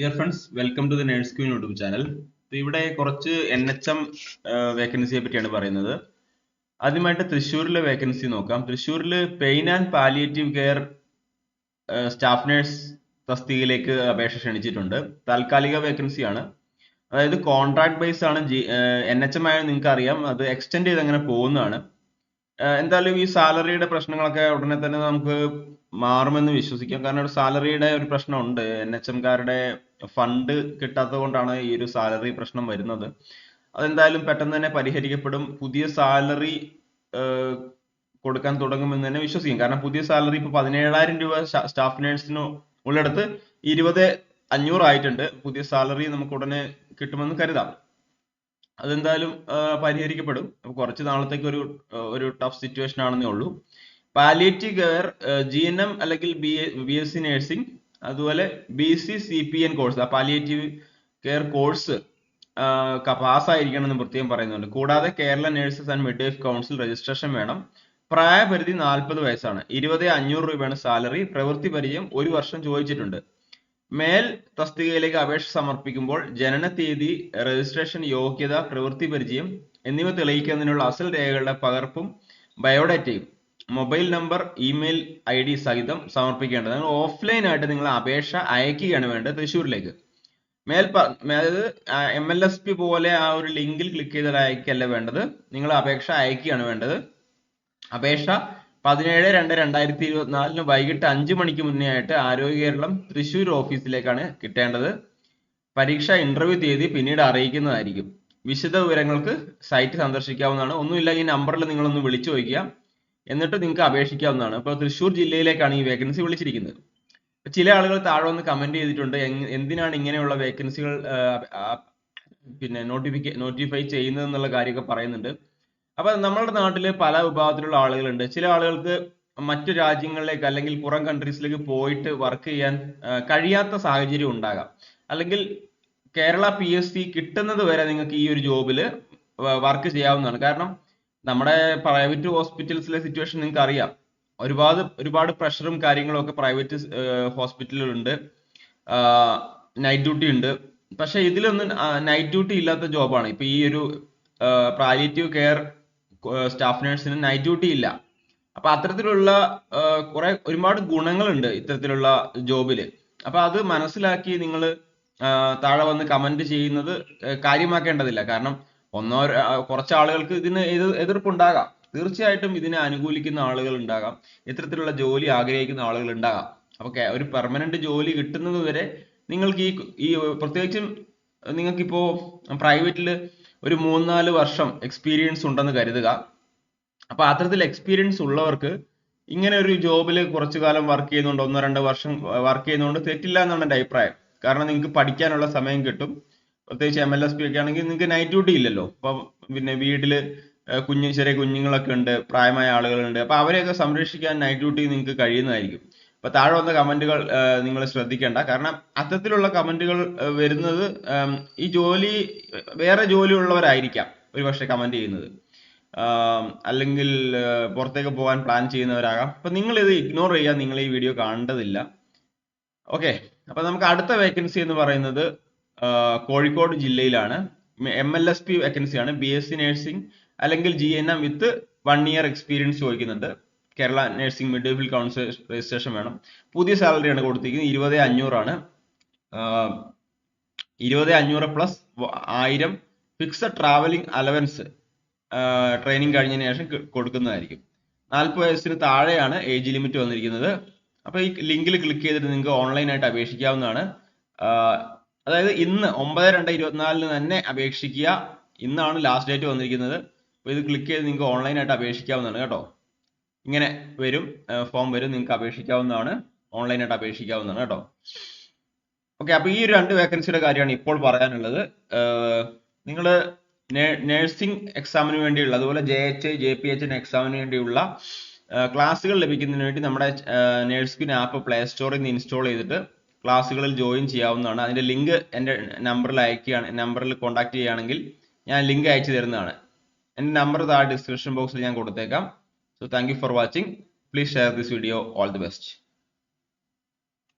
Dear friends welcome to the nurse queen YouTube channel ഇവിടെ കുറച്ച് N H M വേക്കൻസിയെ പറ്റിയാണ് പറയുന്നത്. ആദ്യമായിട്ട് തൃശ്ശൂരിലെ വേക്കൻസി നോക്കാം. തൃശ്ശൂരിൽ pain and palliative care staff nurse തസ്തികയിലേക്ക് അപേക്ഷ ക്ഷണിച്ചിട്ടുണ്ട്. താൽക്കാലിക വേക്കൻസിയാണ് അതായത് കോൺട്രാക്ട് ബേസ് ആണ് ജി എൻ എച്ച് എം ആയാലും നിങ്ങൾക്ക് അറിയാം അത് എക്സ്റ്റെൻഡ് ചെയ്ത് അങ്ങനെ പോകുന്നതാണ്. എന്തായാലും ഈ സാലറിയുടെ പ്രശ്നങ്ങളൊക്കെ ഉടനെ തന്നെ നമുക്ക് മാറുമെന്ന് വിശ്വസിക്കാം. കാരണം ഒരു സാലറിയുടെ ഒരു പ്രശ്നമുണ്ട്. എൻ എച്ച് എംകാരുടെ ഫണ്ട് കിട്ടാത്തത് കൊണ്ടാണ് ഈ ഒരു സാലറി പ്രശ്നം വരുന്നത്. അതെന്തായാലും പെട്ടെന്ന് തന്നെ പരിഹരിക്കപ്പെടും. പുതിയ സാലറി കൊടുക്കാൻ തുടങ്ങുമെന്ന് തന്നെ വിശ്വസിക്കും. കാരണം പുതിയ സാലറി ഇപ്പൊ പതിനേഴായിരം രൂപ സ്റ്റാഫ് നേഴ്സിന് ഉള്ളിടത്ത് ഇരുപത് അഞ്ഞൂറ് ആയിട്ടുണ്ട്. പുതിയ സാലറി നമുക്ക് ഉടനെ കിട്ടുമെന്ന് കരുതാം. അതെന്തായാലും പരിഹരിക്കപ്പെടും. കുറച്ച് നാളത്തേക്ക് ഒരു ഒരു ടഫ് സിറ്റുവേഷൻ ആണെന്നേ ഉള്ളൂ. Palliative care G N M അല്ലെങ്കിൽ ബി എസ് സി നഴ്സിംഗ് അതുപോലെ B C C P N course ആ പാലിയേറ്റീവ് കെയർ കോഴ്സ് പാസ്സായിരിക്കണം എന്ന് പ്രത്യേകം പറയുന്നുണ്ട്. കൂടാതെ Kerala nurses and midwife council registration വേണം. പ്രായപരിധി നാൽപ്പത് വയസ്സാണ്. ഇരുപത് അഞ്ഞൂറ് രൂപയാണ് സാലറി പ്രവൃത്തി പരിചയം ഒരു വർഷം ചോദിച്ചിട്ടുണ്ട്. മേൽ തസ്തികയിലേക്ക് അപേക്ഷ സമർപ്പിക്കുമ്പോൾ ജനന തീയതി രജിസ്ട്രേഷൻ യോഗ്യത പ്രവൃത്തി പരിചയം എന്നിവ തെളിയിക്കുന്നതിനുള്ള അസൽ രേഖകളുടെ പകർപ്പും ബയോഡാറ്റയും mobile number email I D സഹിതം സമർപ്പിക്കേണ്ടത്. നിങ്ങൾ ഓഫ്ലൈൻ ആയിട്ട് നിങ്ങൾ അപേക്ഷ അയക്കുകയാണ് വേണ്ടത് തൃശ്ശൂരിലേക്ക്. മേൽ അതായത് എം എൽ എസ് പി പോലെ ആ ഒരു ലിങ്കിൽ ക്ലിക്ക് ചെയ്ത് അയക്കല്ല വേണ്ടത്. നിങ്ങൾ അപേക്ഷ അയക്കുകയാണ് വേണ്ടത്. അപേക്ഷ പതിനേഴ് രണ്ട് രണ്ടായിരത്തി ഇരുപത്തിനാലിന് വൈകിട്ട് അഞ്ച് മണിക്ക് മുന്നേ ആയിട്ട് ആരോഗ്യ കേരളം തൃശ്ശൂർ ഓഫീസിലേക്കാണ് കിട്ടേണ്ടത്. പരീക്ഷ ഇന്റർവ്യൂ തീയതി പിന്നീട് അറിയിക്കുന്നതായിരിക്കും. വിശദ വിവരങ്ങൾക്ക് സൈറ്റ് സന്ദർശിക്കാവുന്നതാണ്. ഒന്നുമില്ല ഈ നമ്പറിൽ നിങ്ങളൊന്ന് വിളിച്ചു ചോദിക്കുക. എന്നിട്ട് നിങ്ങൾക്ക് അപേക്ഷിക്കാവുന്നതാണ്. ഇപ്പോൾ തൃശ്ശൂർ ജില്ലയിലേക്കാണ് ഈ വേക്കൻസി വിളിച്ചിരിക്കുന്നത്. ചില ആളുകൾ താഴെ വന്ന് കമന്റ് ചെയ്തിട്ടുണ്ട്. എന്തിനാണ് ഇങ്ങനെയുള്ള വേക്കൻസികൾ പിന്നെ നോട്ടിഫിക്ക നോട്ടിഫൈ ചെയ്യുന്നത് എന്നുള്ള കാര്യമൊക്കെ പറയുന്നുണ്ട്. അപ്പൊ നമ്മുടെ നാട്ടിൽ പല വിഭാഗത്തിലുള്ള ആളുകളുണ്ട്. ചില ആളുകൾക്ക് മറ്റു രാജ്യങ്ങളിലേക്ക് അല്ലെങ്കിൽ പുറം കൺട്രീസിലേക്ക് പോയിട്ട് വർക്ക് ചെയ്യാൻ കഴിയാത്ത സാഹചര്യം ഉണ്ടാകാം. അല്ലെങ്കിൽ കേരള പി എസ് സി കിട്ടുന്നത് വരെ നിങ്ങൾക്ക് ഈ ഒരു ജോബിൽ വർക്ക് ചെയ്യാവുന്നതാണ്. കാരണം നമ്മുടെ പ്രൈവറ്റ് ഹോസ്പിറ്റൽസിലെ സിറ്റുവേഷൻ നിങ്ങൾക്ക് അറിയാം ഒരുപാട് ഒരുപാട് പ്രഷറും കാര്യങ്ങളും ഒക്കെ പ്രൈവറ്റ് ഹോസ്പിറ്റലുകളുണ്ട് നൈറ്റ് ഡ്യൂട്ടി ഉണ്ട്. പക്ഷെ ഇതിലൊന്നും നൈറ്റ് ഡ്യൂട്ടി ഇല്ലാത്ത ജോബാണ് ഇപ്പൊ ഈ ഒരു പാലിയേറ്റീവ് കെയർ സ്റ്റാഫ് നേഴ്സിന് നൈറ്റ് ഡ്യൂട്ടി ഇല്ല. അപ്പൊ അത്തരത്തിലുള്ള കുറെ ഒരുപാട് ഗുണങ്ങളുണ്ട് ഇത്തരത്തിലുള്ള ജോബിൽ. അപ്പൊ അത് മനസ്സിലാക്കി നിങ്ങൾ താഴെ വന്ന് കമന്റ് ചെയ്യുന്നത് കാര്യമാക്കേണ്ടതില്ല. കാരണം ഒന്നോ കുറച്ച് ആളുകൾക്ക് ഇതിന് എതിർപ്പുണ്ടാകാം. തീർച്ചയായിട്ടും ഇതിനെ അനുകൂലിക്കുന്ന ആളുകൾ ഉണ്ടാകാം ഇത്തരത്തിലുള്ള ജോലി ആഗ്രഹിക്കുന്ന ആളുകൾ ഉണ്ടാകാം അപ്പൊ ഒരു പെർമനന്റ് ജോലി കിട്ടുന്നത് വരെ നിങ്ങൾക്ക് ഈ ഈ പ്രത്യേകിച്ചും നിങ്ങൾക്കിപ്പോ പ്രൈവറ്റിൽ ഒരു മൂന്നാൽ വർഷം എക്സ്പീരിയൻസ് ഉണ്ടെന്ന് കരുതുക. അപ്പൊ അത്തരത്തിൽ എക്സ്പീരിയൻസ് ഉള്ളവർക്ക് ഇങ്ങനെ ഒരു ജോബിൽ കുറച്ചു കാലം വർക്ക് ചെയ്യുന്നുണ്ട് ഒന്നോ രണ്ടോ വർഷം വർക്ക് ചെയ്യുന്നതുകൊണ്ട് തെറ്റില്ല എന്നാണ് എന്റെ അഭിപ്രായം. കാരണം നിങ്ങൾക്ക് പഠിക്കാനുള്ള സമയം കിട്ടും. പ്രത്യേകിച്ച് എം എൽ എസ് പി ഒക്കെ ആണെങ്കിൽ നിങ്ങൾക്ക് നൈറ്റ് ഡ്യൂട്ടി ഇല്ലല്ലോ. അപ്പൊ പിന്നെ വീട്ടിൽ കുഞ്ഞു ചെറിയ കുഞ്ഞുങ്ങളൊക്കെ ഉണ്ട് പ്രായമായ ആളുകളുണ്ട്. അപ്പൊ അവരെയൊക്കെ സംരക്ഷിക്കാൻ നൈറ്റ് ഡ്യൂട്ടി നിങ്ങൾക്ക് കഴിയുന്നതായിരിക്കും. അപ്പൊ താഴെ വന്ന കമന്റുകൾ നിങ്ങൾ ശ്രദ്ധിക്കേണ്ട. കാരണം അത്തരത്തിലുള്ള കമന്റുകൾ വരുന്നത് ഈ ജോലി വേറെ ജോലി ഉള്ളവരായിരിക്കാം ഒരുപക്ഷെ കമന്റ് ചെയ്യുന്നത്. അല്ലെങ്കിൽ പുറത്തേക്ക് പോകാൻ പ്ലാൻ ചെയ്യുന്നവരാകാം. അപ്പൊ നിങ്ങൾ ഇത് ഇഗ്നോർ ചെയ്യാൻ നിങ്ങൾ ഈ വീഡിയോ കാണേണ്ടതില്ല ഓക്കെ അപ്പൊ നമുക്ക് അടുത്ത വേക്കൻസി എന്ന് പറയുന്നത് കോഴിക്കോട് ജില്ലയിലാണ്. എം എൽ എസ് പി വേക്കൻസിയാണ് ബി എസ് സി നഴ്സിംഗ് അല്ലെങ്കിൽ G N M with one year experience ചോദിക്കുന്നുണ്ട്. Kerala nursing mid council registration വേണം. പുതിയ സാലറിയാണ് കൊടുത്തിരിക്കുന്നത്. ഇരുപത് അഞ്ഞൂറാണ് ഇരുപത് അഞ്ഞൂറ് പ്ലസ് ആയിരം ഫിക്സഡ് ട്രാവലിംഗ് അലവൻസ് ട്രെയിനിങ് കഴിഞ്ഞതിന് ശേഷം കൊടുക്കുന്നതായിരിക്കും. നാൽപ്പത് വയസ്സിന് താഴെയാണ് ഏജ് ലിമിറ്റ് വന്നിരിക്കുന്നത്. അപ്പോൾ ഈ ലിങ്കിൽ ക്ലിക്ക് ചെയ്തിട്ട് നിങ്ങൾക്ക് ഓൺലൈനായിട്ട് അപേക്ഷിക്കാവുന്നതാണ്. അതായത് ഇന്ന് ഒമ്പത് രണ്ട് ഇരുപത്തിനാലിന് തന്നെ അപേക്ഷിക്കുക. ഇന്നാണ് ലാസ്റ്റ് ഡേറ്റ് വന്നിരിക്കുന്നത്. അപ്പോൾ ഇത് ക്ലിക്ക് ചെയ്ത് നിങ്ങൾക്ക് ഓൺലൈനായിട്ട് അപേക്ഷിക്കാവുന്നതാണ് കേട്ടോ. ഇങ്ങനെ വരും ഫോം വരും നിങ്ങൾക്ക് അപേക്ഷിക്കാവുന്നതാണ്. ഓൺലൈനായിട്ട് അപേക്ഷിക്കാവുന്നതാണ് കേട്ടോ. ഓക്കെ അപ്പോൾ ഈ ഒരു രണ്ട് വേക്കൻസിയുടെ കാര്യമാണ് ഇപ്പോൾ പറയാനുള്ളത്. നിങ്ങൾ നേഴ്സിംഗ് എക്സാമിന് വേണ്ടിയുള്ള അതുപോലെ J H J P H എക്സാമിന് വേണ്ടിയുള്ള ക്ലാസ്സുകൾ ലഭിക്കുന്നതിന് വേണ്ടി നമ്മുടെ നേഴ്സ്കിൻ ആപ്പ് പ്ലേ സ്റ്റോറിൽ നിന്ന് ഇൻസ്റ്റാൾ ചെയ്തിട്ട് ക്ലാസ്സുകളിൽ ജോയിൻ ചെയ്യാവുന്നതാണ്. അതിന്റെ ലിങ്ക് എന്റെ നമ്പറിൽ അയക്കുകയാണ് നമ്പറിൽ കോൺടാക്ട് ചെയ്യുകയാണെങ്കിൽ ഞാൻ ലിങ്ക് അയച്ചു തരുന്നതാണ്. എന്റെ നമ്പർ താഴെ ഡിസ്ക്രിപ്ഷൻ ബോക്സിൽ ഞാൻ കൊടുത്തേക്കാം. So thank for watching please share this video all the best